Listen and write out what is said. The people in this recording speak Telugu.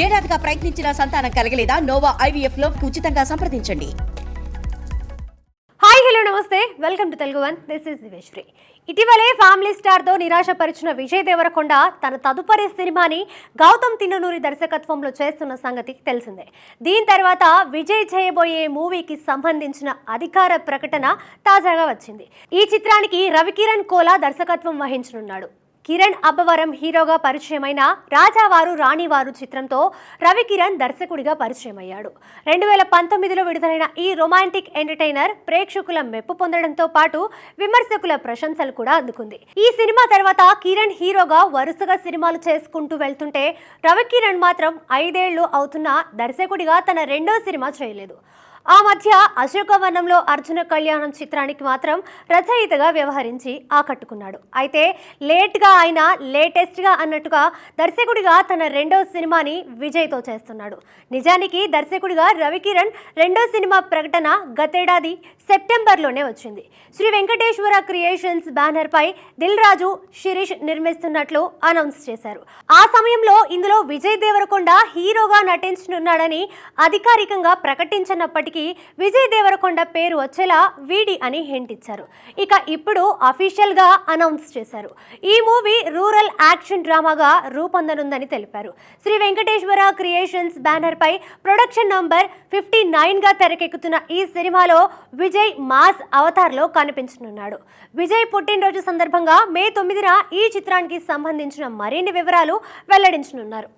ఏడాదిగా ప్రయత్నించిన సంతానం కలగలేదా? నోవా ఐవీఎఫ్లో ఉచితంగా సంప్రదించండి. హాయ్ హలో నమస్తే. Welcome to Telugu one. This is Diveshwari ఇటీవలే ఫ్యామిలీ స్టార్తో నిరాశపరిచిన విజయ్ దేవరకొండ తన తదుపరి సినిమాని గౌతమ్ తిన్ననూరి దర్శకత్వంలో చేస్తున్న సంగతి తెలిసిందే. దీని తర్వాత విజయ్ చేయబోయే మూవీకి సంబంధించిన అధికార ప్రకటన తాజాగా వచ్చింది. ఈ చిత్రానికి రవికిరణ్ కోలా దర్శకత్వం వహించనున్నాడు. కిరణ్ అబ్బవరం హీరోగా పరిచయమైన రాజావారు రాణివారు చిత్రంతో రవికిరణ్ దర్శకుడిగా పరిచయం అయ్యాడు రెండు వేల పంతొమ్మిదిలో విడుదలైన ఈ రొమాంటిక్ ఎంటర్టైనర్ ప్రేక్షకుల మెప్పు పొందడంతో పాటు విమర్శకుల ప్రశంసలు కూడా అందుకుంది. ఈ సినిమా తర్వాత కిరణ్ హీరోగా వరుసగా సినిమాలు చేసుకుంటూ వెళ్తుంటే రవికిరణ్ మాత్రం ఐదేళ్ళు అవుతున్న దర్శకుడిగా తన రెండో సినిమా చేయలేదు. ఆ మధ్య అశోకవనంలో అర్జున కళ్యాణం చిత్రానికి మాత్రం రచయితగా వ్యవహరించి ఆకట్టుకున్నాడు. అయితే లేట్గా ఆయన లేటెస్ట్గా అన్నట్టుగా దర్శకుడిగా తన రెండో సినిమాని విజయ్తో చేస్తున్నాడు. నిజానికి దర్శకుడిగా రవికిరణ్ రెండో సినిమా ప్రకటన గతేడాది సెప్టెంబర్లోనే వచ్చింది. శ్రీ వెంకటేశ్వర క్రియేషన్స్ బ్యానర్పై దిల్ రాజు శిరీష్ నిర్మిస్తున్నట్లు అనౌన్స్ చేశారు. ఆ సమయంలో ఇందులో విజయ్ దేవరకొండ హీరోగా నటించనున్నాడని అధికారికంగా ప్రకటించినప్పటికీ విజయ్ దేవరకొండ పేరు వచ్చేలా వీడి అని హింట్ ఇచ్చారు. ఇక ఇప్పుడు అఫీషియల్గా అనౌన్స్ చేశారు. ఈ మూవీ రూరల్ యాక్షన్ డ్రామాగా రూపొందనుందని తెలిపారు. శ్రీ వెంకటేశ్వర క్రియేషన్స్ బ్యానర్పై ప్రొడక్షన్ నంబర్ ఫిఫ్టీ నైన్గా తెరకెక్కుతున్న ఈ సినిమాలో విజయ్ మాస్ అవతార్లో కనిపించనున్నాడు. విజయ్ పుట్టినరోజు సందర్భంగా మే తొమ్మిదిన ఈ చిత్రానికి సంబంధించిన మరిన్ని వివరాలు వెల్లడించనున్నారు.